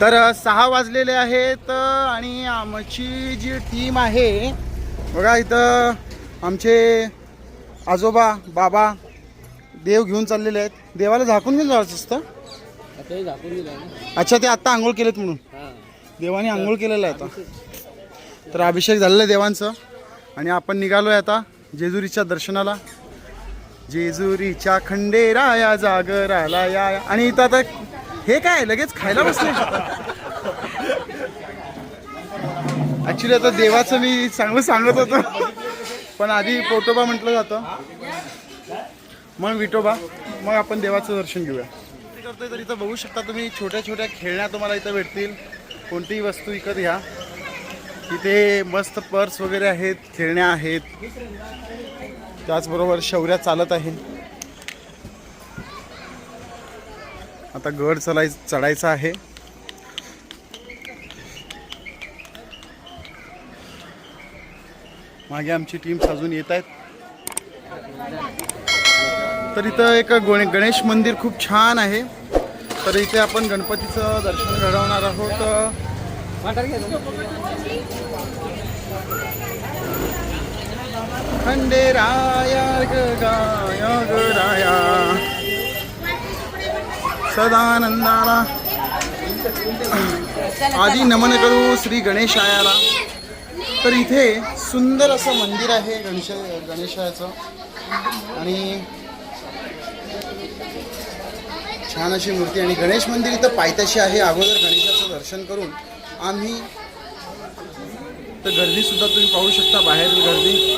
तर सहा वाजलेले आहेत आणि आमची जी टीम आहे बघा इथं आमचे आजोबा बाबा देव घेऊन चाललेले आहेत. देवाला झाकून घेऊन जायचं असतं? अच्छा ते आत्ता आंघोळ केलेत म्हणून. देवाने आंघोळ केलेलं आहे आता. तर अभिषेक झालेलं आहे देवांचं. आणि आपण निघालोय आता जेजुरीच्या दर्शनाला. जेजुरीच्या खंडेराया जागराला या. आणि इथं आता हे काय लगेच खायला बसले? ऍक्च्युली आता देवाचं मी चांगलं सांगत होतो. पण आधी पोटोबा म्हटलं जातं. मग विठोबा मग आपण देवाचं दर्शन घेऊया. करतोय तर इथं बघू शकता तुम्ही छोट्या छोट्या खेळण्या तुम्हाला इथं भेटतील. कोणतीही वस्तू विकत घ्या. इथे मस्त पर्स वगैरे आहेत खेळण्या आहेत. त्याचबरोबर शौर्या चालत आहे. आता गड चलाय चढायचा आहे. मागे आमची टीम सजून येत आहेत. तर इथं एक गोणे गणेश मंदिर खूप छान आहे. तर इथे आपण गणपतीचं दर्शन घडवणार आहोत. खंडेराया गाय गराया सदानंदाला. आधी नमन करू श्री गणेशायाला. तर इथे सुंदर असं मंदिर आहे गणेश गणेशाचं. आणि छान अशी मूर्ती आणि गणेश मंदिर इथं पायथ्याशी आहे. अगोदर गणेशाचं दर्शन करून आम्ही तर गर्दी सुद्धा तुम्ही पाहू शकता बाहेर गर्दी.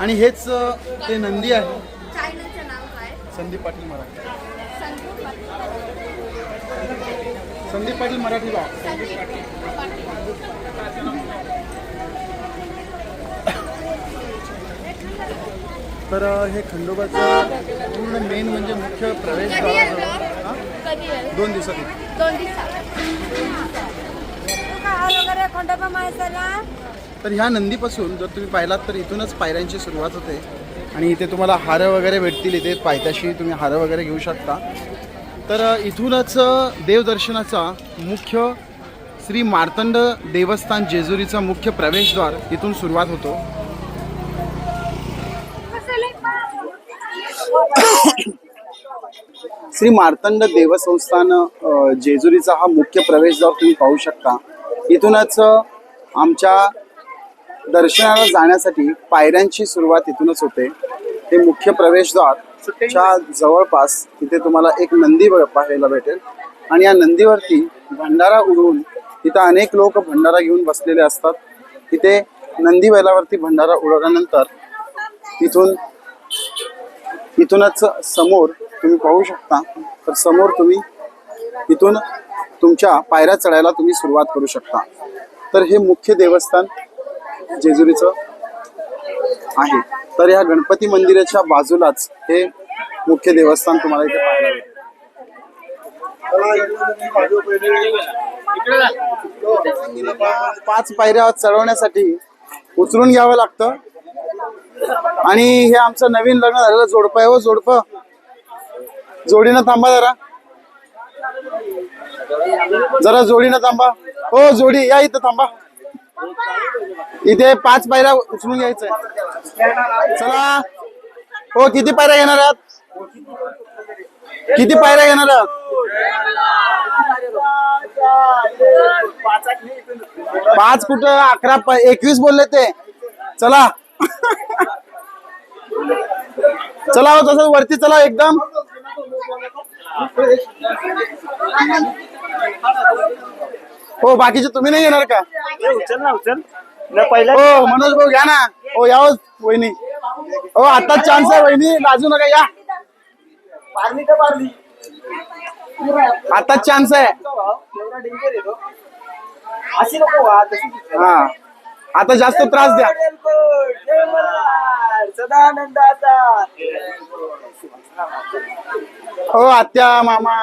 आणि हेच ते नंदी आहे. संदीप पाटील मराठी. संदीप संदीप पाटील मराठी बा. तर हे खंडोबाचं पूर्ण मेन म्हणजे मुख्य प्रवेश दोन दिवसात. दोन दिवसात. तर ह्या नंदीपासून जर तुम्ही पाहिलात तर इथूनच पायऱ्यांची सुरुवात होते. आणि इथे तुम्हाला हारं वगैरे भेटतील इथे. पायथ्याशी तुम्ही हारं वगैरे घेऊ शकता. तर इथूनच देवदर्शनाचा मुख्य श्री मार्तंड देवस्थान जेजुरीचा मुख्य प्रवेशद्वार इथून सुरुवात होतो. श्री मार्तंड देवसंस्थान जेजुरीचा हा मुख्य प्रवेशद्वार तुम्ही पाहू शकता. इथूनच आमच्या दर्शनाला जाण्यासाठी पायऱ्यांची सुरुवात इथूनच होते. हे मुख्य प्रवेशद्वार च्या जवळपास तिथे तुम्हाला एक नंदी पाहायला भेटेल. आणि या नंदीवरती भंडारा उडवून तिथं अनेक लोक भंडारा घेऊन बसलेले असतात. तिथे नंदी बैलावरती भंडारा उडवल्यानंतर इथून इथूनच समोर तुम्ही पाहू शकता. तर समोर तुम्ही इथून तुमच्या पायऱ्या चढायला तुम्ही सुरुवात करू शकता. तर हे मुख्य देवस्थान जेजुरीचं आहे. तर या गणपती मंदिराच्या बाजूलाच हे मुख्य देवस्थान तुम्हाला इथे पाहायला पाच पायऱ्या चढवण्यासाठी उचलून घ्यावं लागतं. आणि हे आमचं नवीन लग्न झालेलं जोडप आहे हो जोडप. जोडीनं थांबा जरा. जरा जोडीनं थांबा. हो जोडी या इथं थांबा. इथे पाच पायऱ्या उचलून घ्यायचं. चला. हो किती पायऱ्या घेणार आहात? किती पायऱ्या घेणार आहात? पाच कुठं अकरा पाय एकवीस बोलले ते. चला. चला हो तसं वरती चला एकदम. हो बाकीचे तुम्ही नाही येणार का? उचल ना उचल. न पहिला हो मनोज भाऊ घ्या ना. हो या वहिनी. हो आताच चान्स आहे वहिनी. लाजू नका या. पारली का पारली? आताच चान्स आहे. एवढा डेंजर अशी नको वा तशी हा. आता जास्त त्रास द्या. सदानंदाचा हो आत्या मामा.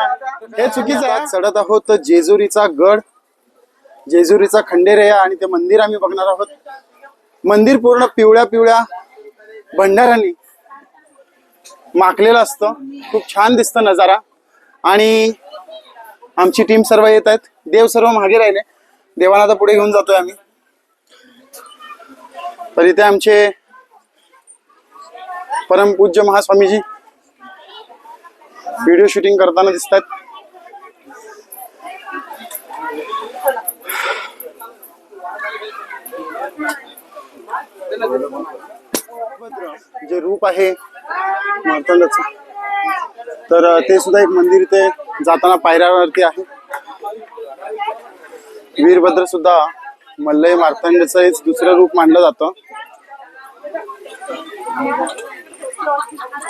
हे चुकीचं आहे चढत आहोत जेजुरीचा गड. जेजुरीचा खंडेरया आणि ते मंदिर आम्ही बघणार आहोत. मंदिर पूर्ण पिवळ्या पिवळ्या भंडारांनी माखलेलं असतं. खूप छान दिसतं नजारा. आणि आमची टीम सर्व येत आहेत. देव सर्व मागे राहिले. देवाला आता पुढे घेऊन जातोय आम्ही. तर इथे आमचे परमपूज्य महास्वामीजी. व्हिडिओ शूटिंग करताना दिसतात जे रूप आहे मार्तंडाच तर ते सुद्धा एक मंदिर इथे जाताना पायऱ्यावरती आहे. वीरभद्र सुद्धा मल्लय मार्तंडाचं हेच दुसरं रूप मानलं जातं.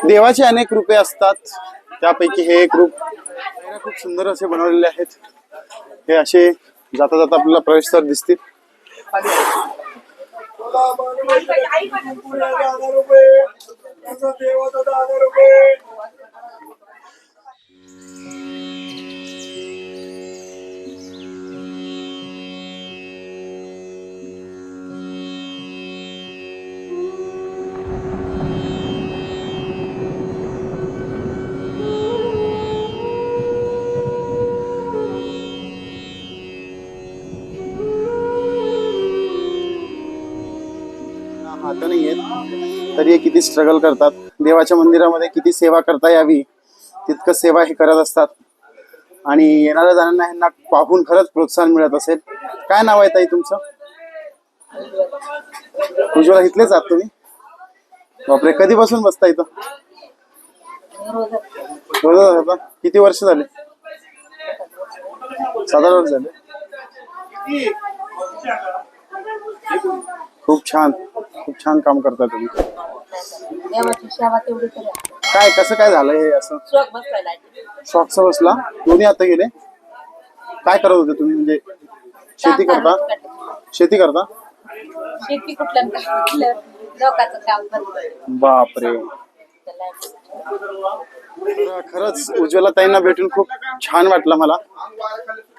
देवाचे अनेक रूपे असतात. त्यापैकी हे एक रूप खूप सुंदर असे बनवलेले आहेत. हे असे जाता जाता आपल्याला प्रवेशद्वार दिसतील. हाताने तरी हे किती स्ट्रगल करतात. देवाच्या मंदिरामध्ये किती सेवा करता यावी तितकं सेवा हे करत असतात. आणि येणाऱ्या जणांना ह्यांना पाहून खरंच प्रोत्साहन मिळत असेल. काय नाव आहे ताई तुमचं? उज्ज्वला इथलेच आहात तुम्ही? बापरे कधीपासून बसता इथं? किती वर्ष झाले? साधारण वर्ष झाले. खूप छान खूप छान काम करता तुम्ही. देवाची सेवा तेवढी करा काय कसं काय झालं हे असं? शोक बसवायला शॉकचा बसला? दोन्ही आता गेले? काय करत होते तुम्ही? म्हणजे शेती करता? शेती करता? शेती कुठलं न कुठलं लोकांचं काम करतोय बापरे. तर खरंच उज्ज्वला ताईंना भेटून खूप छान वाटलं मला.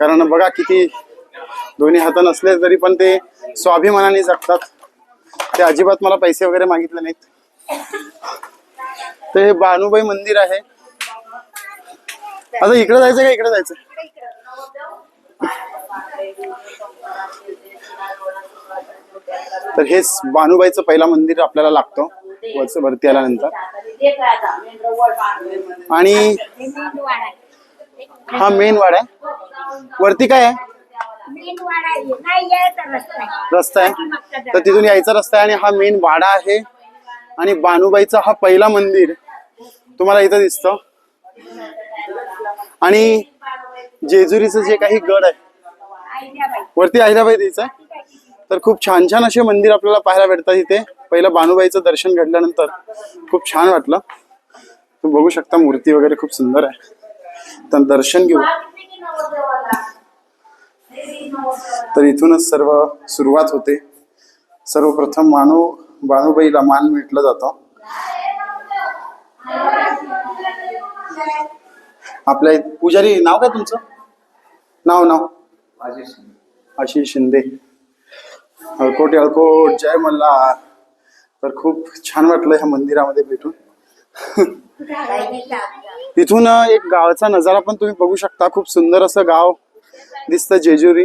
कारण बघा किती दोन्ही हात नसले तरी पण ते स्वाभिमानाने जगतात. ते अजिबात मला पैसे वगैरे मागितले नाहीत. तर हे बानुबाई मंदिर आहे. आता इकडे जायचं का इकडे जायचं? तर हेच बानुबाईचं पहिला मंदिर आपल्याला लागतं. वरच वरती आल्यानंतर. आणि हा मेन वाडा आहे. वरती काय आहे? रस्ता आहे. तर तिथून यायचा रस्ता आहे आणि हा मेन वाडा आहे. आणि बानुबाईचा हा पहिला मंदिर तुम्हाला इथं दिसतं. आणि जेजुरीचं जे काही गड आहे वरती अहिल्याबाई द्यायचं आहे तर खूप छान छान असे मंदिर आपल्याला पाहायला भेटतात इथे. पहिलं बानुबाईचं दर्शन घडल्यानंतर खूप छान वाटलं. तुम्ही बघू शकता मूर्ती वगैरे खूप सुंदर आहे. तर दर्शन घेऊ तर इथूनच सर्व सुरुवात होते. सर्वप्रथम मानव बानुबाईला मान भेटलं जातं. आपल्या पुजारी नाव काय तुमचं? नाव नाव. आशिष शिंदे. अळकोट अळकोट जय मल्हार. तर खूप छान वाटलं ह्या मंदिरामध्ये भेटून. तिथून एक गावाचा नजारा पण तुम्ही बघू शकता. खूप सुंदर असं गाव. दिसतं जेजुरी.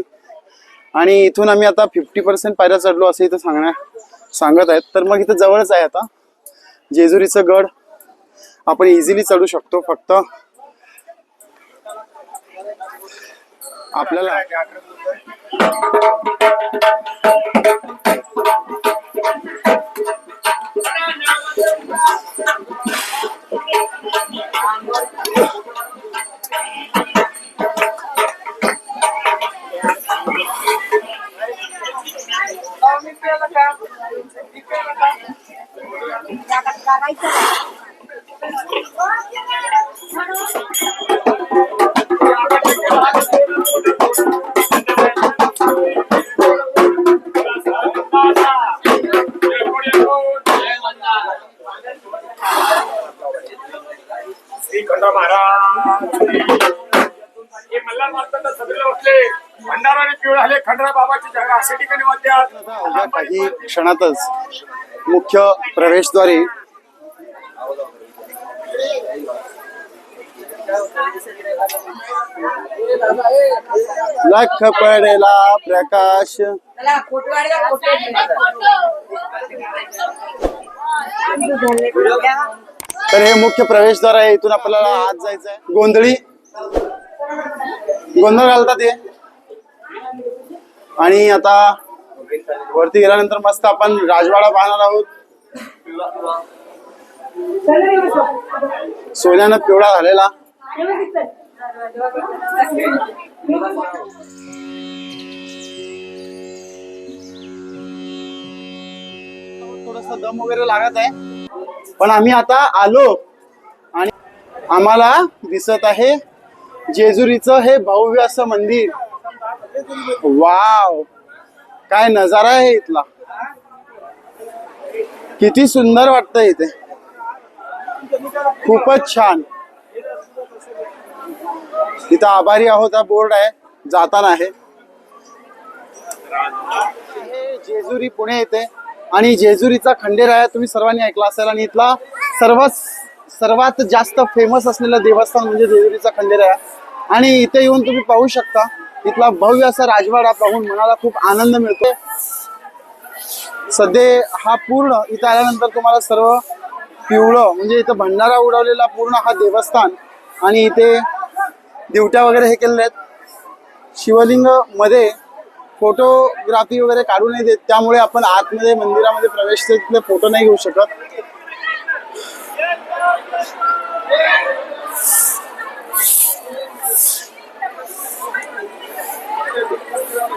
आणि इथून आम्ही आता फिफ्टी पर्सेंट पायऱ्या चढलो असं इथं सांगण्या सांगत आहेत. तर मग इथं जवळच आहे आता. जेजुरीचं गड. आपण इझिली चढू शकतो फक्त. आपल्याला मल्हार मार्तंड सभेला बसले. भंडारा आणि पिवळ आले खंडरा बाबाची जागा. अशा ठिकाणी वाद्यात अवघ्या काही क्षणातच मुख्य प्रवेशद्वारे लख पडेला प्रकाश. तर हे मुख्य प्रवेशद्वार आहे. इथून आपल्याला आत जायचं आहे गोंधळी. गोंधळ घालतात हे. आणि आता वरती गेल्यानंतर मस्त आपण राजवाडा पाहणार आहोत. सोन्यानं पिवळा झालेला. थोडस दम वगैरे लागत आहे. पण आम्ही आता आलो आणि आम्हाला दिसत आहे जेजुरीचं हे भव्य असं मंदिर. वाव! काय नजारा आहे इथला. किती सुंदर वाटत इथे. खूपच छान. इथं आभारी आहोत हा बोर्ड आहे. जाताना आहे. जेजुरी पुणे येते आणि जेजुरीचा खंडेराया तुम्ही सर्वांनी ऐकला असेल आणि इथला सर्वात सर्वात जास्त फेमस असलेलं देवस्थान म्हणजे जेजुरीचा खंडेराया. आणि इथे येऊन तुम्ही पाहू शकता इथला भव्य असा राजवाडा पाहून मनाला खूप आनंद मिळतो. सध्या हा पूर्ण इथं आल्यानंतर तुम्हाला सर्व पिवळं म्हणजे इथं भंडारा उडवलेला पूर्ण हा देवस्थान आणि इथे दिवट्या वगैरे हे केलेले आहेत. शिवलिंगमध्ये फोटोग्राफी वगैरे काढू नाही देत त्यामुळे आपण आतमध्ये मंदिरामध्ये प्रवेश तिथले फोटो नाही घेऊ शकत.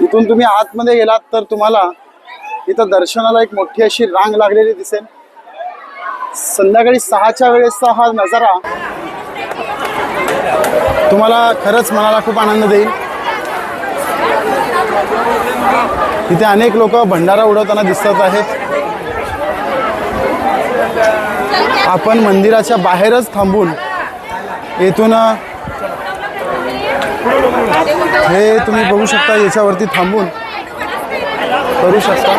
इथून तुम्ही आतमध्ये गेलात तर तुम्हाला इथं दर्शनाला एक मोठी अशी रांग लागलेली दिसेल. संध्याकाळी सहाच्या वेळेसचा हा नजारा तुम्हाला खरंच मनाला खूप आनंद देईल. इथे अनेक लोक भंडारा उडवताना दिसत आहेत. आपण मंदिराच्या बाहेरच थांबून येथून हे तुम्ही बघू शकता याच्यावरती थांबून करू शकता.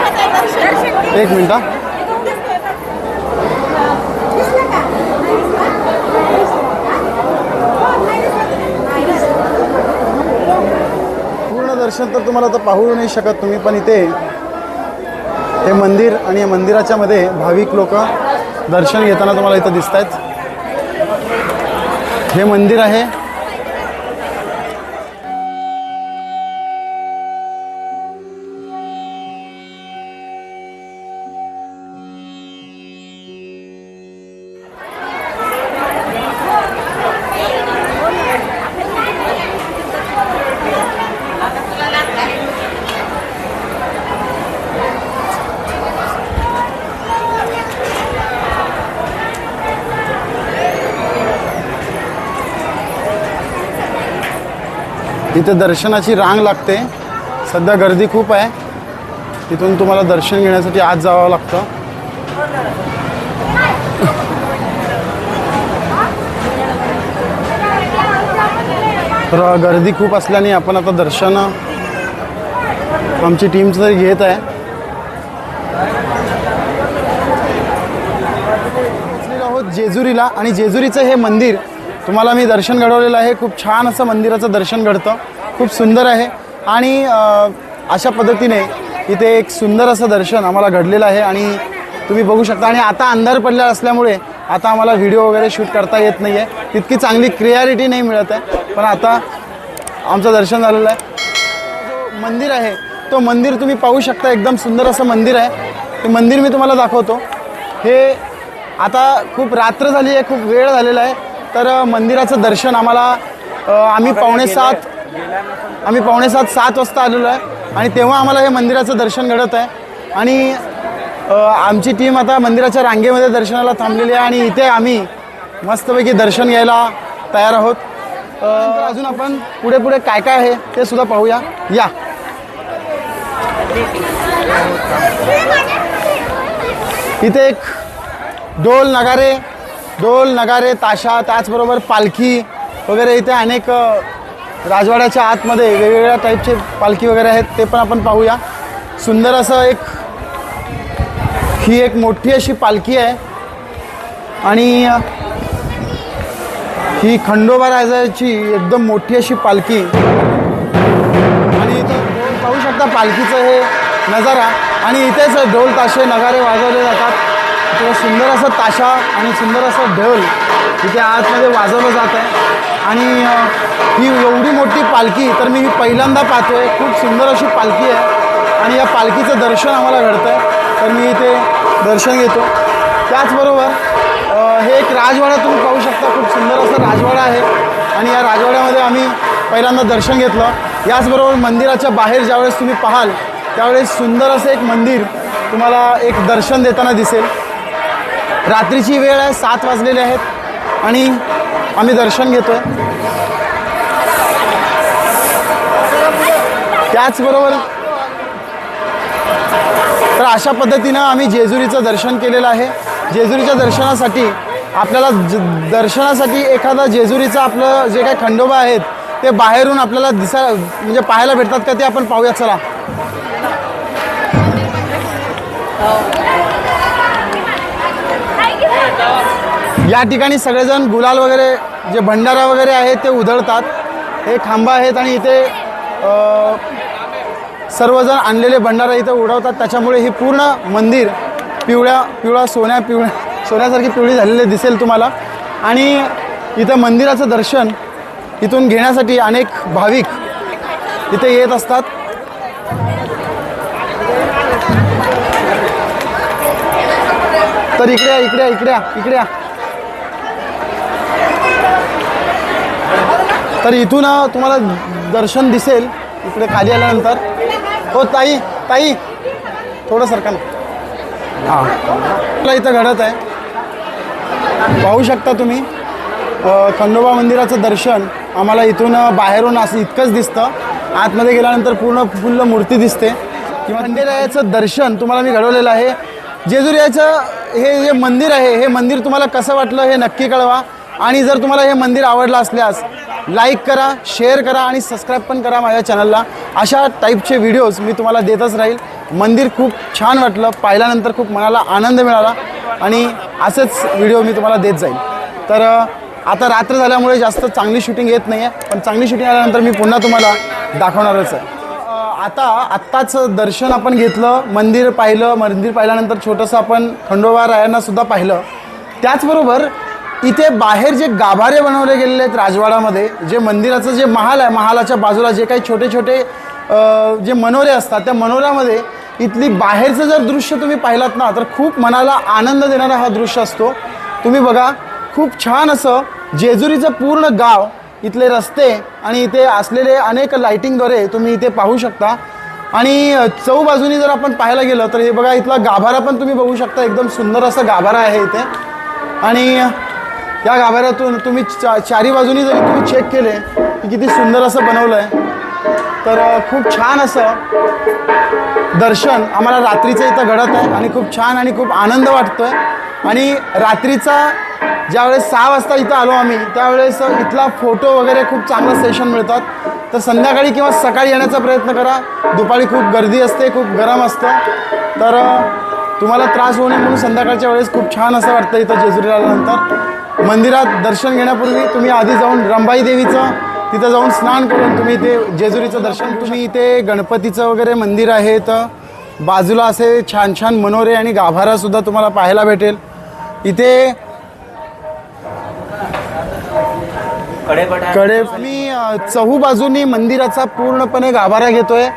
एक मिनटं दर्शन तर तुम्हाला तर पाहू नाही शकत तुम्ही पण इथे हे मंदिर आणि या मंदिराच्या मध्ये भाविक लोक दर्शन घेताना तुम्हाला इथं दिसत आहेत हे मंदिर आहे. इथे दर्शनाची रांग लागते. सध्या गर्दी खूप आहे. तिथून तुम्हाला दर्शन घेण्यासाठी आत जावं लागतं. तर गर्दी खूप असल्याने आपण आता दर्शन आमची टीम तरी घेत आहे. आहोत जेजुरीला आणि जेजुरीचं हे मंदिर तुम्हाला मी दर्शन घडवलेलं आहे. खूप छान असं मंदिराचं दर्शन घडतं. खूप सुंदर आहे. आणि अशा पद्धतीने इथे एक सुंदर असं दर्शन आम्हाला घडलेलं आहे आणि तुम्ही बघू शकता. आणि आता अंधार पडला असल्यामुळे आता आम्हाला व्हिडिओ वगैरे शूट करता येत नाही आहे तितकी चांगली क्लिअरिटी नाही मिळत आहे. पण आता आमचं दर्शन झालेलं आहे. जो मंदिर आहे तो मंदिर तुम्ही पाहू शकता. एकदम सुंदर असं मंदिर आहे. ते मंदिर मी तुम्हाला दाखवतो. हे आता खूप रात्र झाली आहे. खूप वेळ झालेला आहे. तर मंदिराचं दर्शन आम्हाला आम्ही पावणे सात आम्ही पावणे सात सात वाजता आलेलो आहे. आणि तेव्हा आम्हाला हे मंदिराचं दर्शन घडत आहे. आणि आमची टीम आता मंदिराच्या रांगेमध्ये दर्शनाला थांबलेली आहे आणि इथे आम्ही मस्तपैकी दर्शन घ्यायला तयार आहोत. अजून आपण पुढे पुढे काय काय आहे ते सुद्धा पाहूया. या. इथे एक ढोल नगारे ढोल नगारे ताशा त्याचबरोबर पालखी वगैरे इथे अनेक राजवाड्याच्या आतमध्ये वेगवेगळ्या टाईपचे पालखी वगैरे आहेत ते पण आपण पाहूया. सुंदर असं एक ही एक मोठी अशी पालखी आहे. आणि ही खंडोबा राजाची एकदम मोठी अशी पालखी. आणि इथं ढोल पाहू शकता पालखीचं हे नजारा. आणि इथेच ढोल ताशे नगारे वाजवले जातात. इथे सुंदर असं ताशा आणि सुंदर असं ढोल इथे आतमध्ये वाजवलं जात आहे. आणि ही एवढी मोठी पालखी तर मी ही पहिल्यांदा पाहतोय. खूप सुंदर अशी पालखी आहे. आणि या पालखीचं दर्शन आम्हाला घडतं आहे तर मी इथे दर्शन घेतो. त्याचबरोबर हे एक राजवाडा तुम्ही पाहू शकता. खूप सुंदर असं राजवाडा आहे. आणि या राजवाड्यामध्ये आम्ही पहिल्यांदा दर्शन घेतलं. याचबरोबर मंदिराच्या बाहेर ज्यावेळेस तुम्ही पाहाल त्यावेळेस सुंदर असं एक मंदिर तुम्हाला एक दर्शन देताना दिसेल. रात्रीची वेळ आहे सात वाजलेले आहेत आणि आम्ही दर्शन घेतोय. त्याचबरोबर तर अशा पद्धतीनं आम्ही जेजुरीचं दर्शन केलेलं आहे. जेजुरीच्या दर्शनासाठी आपल्याला ज दर्शनासाठी एखादा जेजुरीचं आपलं जे काही खंडोबा आहेत ते बाहेरून आपल्याला दिसा म्हणजे पाहायला भेटतात का ते आपण पाहूया चला. या ठिकाणी सगळेजण गुलाल वगैरे जे भंडारा वगैरे आहे ते उधळतात. हे खांबा आहेत आणि इथे सर्वजण आणलेले भंडारा इथं उडवतात. त्याच्यामुळे हे पूर्ण मंदिर पिवळ्या पिवळा सोन्या पिवळ्या सोन्यासारखी पिवळी झालेली दिसेल तुम्हाला. आणि इथं मंदिराचं दर्शन इथून घेण्यासाठी अनेक भाविक इथे येत असतात. तर इकड्या इकड्या इकड्या इकड्या इकडे या, इकडे या. तर इथून तुम्हाला दर्शन दिसेल इकडे खाली आल्यानंतर. हो ताई ताई थोडं सरका ना. हां. इथं घडत आहे. पाहू शकता तुम्ही खंडोबा मंदिराचं दर्शन आम्हाला इथून बाहेरून असं इतकंच दिसतं. आतमध्ये गेल्यानंतर पूर्ण फुल्ल मूर्ती दिसते. किंवा खंडेरायाचं दर्शन तुम्हाला मी घडवलेलं आहे. जेजुरीचं हे जे मंदिर आहे हे मंदिर तुम्हाला कसं वाटलं हे नक्की कळवा. आणि जर तुम्हाला हे मंदिर आवडलं असल्यास लाईक करा शेअर करा आणि सबस्क्राईब पण करा माझ्या चॅनलला. अशा टाईपचे व्हिडिओज मी तुम्हाला देतच राहील. मंदिर खूप छान वाटलं. पाहिल्यानंतर खूप मनाला आनंद मिळाला आणि असेच व्हिडिओ मी तुम्हाला देत जाईल. तर आता रात्र झाल्यामुळे जास्त चांगली शूटिंग येत नाही आहे पण चांगली शूटिंग आल्यानंतर मी पुन्हा तुम्हाला दाखवणारच आहे. आता आत्ताच दर्शन आपण घेतलं मंदिर पाहिलं मंदिर पाहिल्यानंतर छोटंसं आपण खंडोबा रायांनासुद्धा पाहिलं. त्याचबरोबर इथे बाहेर जे गाभारे बनवले गेलेले आहेत राजवाडामध्ये जे मंदिराचं जे महाल आहे महालाच्या बाजूला जे काही छोटे छोटे जे मनोरे असतात त्या मनोऱ्यामध्ये इथली बाहेरचं जर दृश्य तुम्ही पाहिलात ना तर खूप मनाला आनंद देणारा हा दृश्य असतो. तुम्ही बघा खूप छान असं जेजुरीचं पूर्ण गाव इथले रस्ते आणि इथे असलेले अनेक लाईटिंगद्वारे तुम्ही इथे पाहू शकता. आणि चौबाजूनी जर आपण पाहायला गेलं तर हे बघा इथला गाभारा पण तुम्ही बघू शकता एकदम सुंदर असा गाभारा आहे इथे. आणि या गाभाऱ्यातून तुम्ही चा चारी बाजूनी जरी तुम्ही चेक केले की किती सुंदर असं बनवलं आहे तर खूप छान असं दर्शन आम्हाला रात्रीचं इथं घडत आहे आणि खूप छान आणि खूप आनंद वाटतोय. आणि रात्रीचा ज्यावेळेस सहा वाजता इथं आलो आम्ही त्यावेळेस इथला फोटो वगैरे खूप चांगलं सेशन मिळतात. तर संध्याकाळी किंवा सकाळी येण्याचा प्रयत्न करा. दुपारी खूप गर्दी असते खूप गरम असतं. तर तुम्हाला त्रास होऊ नये म्हणून संध्याकाळच्या वेळेस खूप छान असं वाटतं इथं जेजुरीला आल्यानंतर. मंदिरात दर्शन घेण्यापूर्वी तुम्ही आधी जाऊन रंबाई देवीचं तिथं जाऊन स्नान करून तुम्ही इथे जेजुरीचं दर्शन. तुम्ही इथे गणपतीचं वगैरे मंदिर आहे तर बाजूला असे छान छान मनोरे आणि गाभारासुद्धा तुम्हाला पाहायला भेटेल. इथे कडे मी चहू बाजूनी मंदिराचा पूर्णपणे गाभारा घेतोय.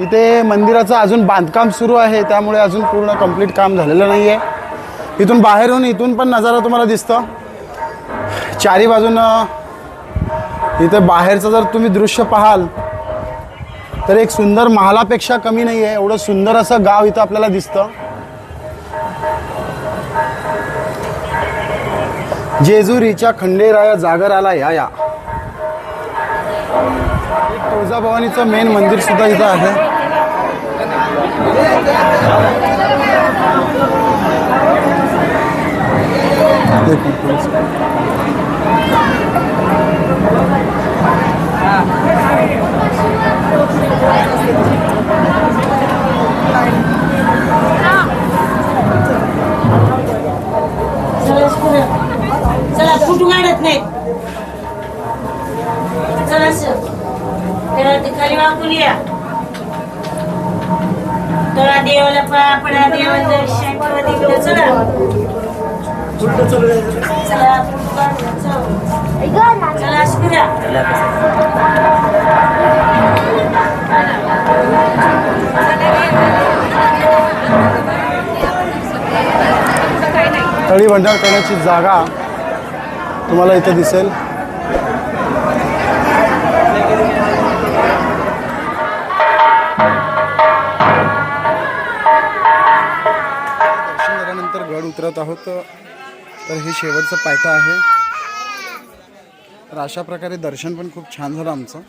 इथे मंदिराचं अजून बांधकाम सुरू आहे त्यामुळे अजून पूर्ण कंप्लीट काम झालेलं नाही आहे इथून बाहेरून इथून पण नजारा तुम्हाला दिसतं. चारी बाजूनं इथे बाहेरचं जर तुम्ही दृश्य पाहाल तर एक सुंदर महालापेक्षा कमी नाही आहे एवढं सुंदर असं गाव इथं आपल्याला दिसतं. जेजुरीच्या खंडेराया जागराला या या. तुळजाभवानीचं मेन मंदिर सुद्धा इथं आहे. चला फुटून आणत नाही? असं तर ते खाली वाकून या. तर देवाला पाया पडा देवाला दर्शन करा तिकडे चला चला चला. चला असं करा तळी भंडार करण्याची जागा तुम्हाला इथे दिसेल. दर्शन झाल्यानंतर गड उतरत आहोत. तर हे शेवटचं पायथा आहे. तर अशा प्रकारे दर्शन पण खूप छान झालं आमचं.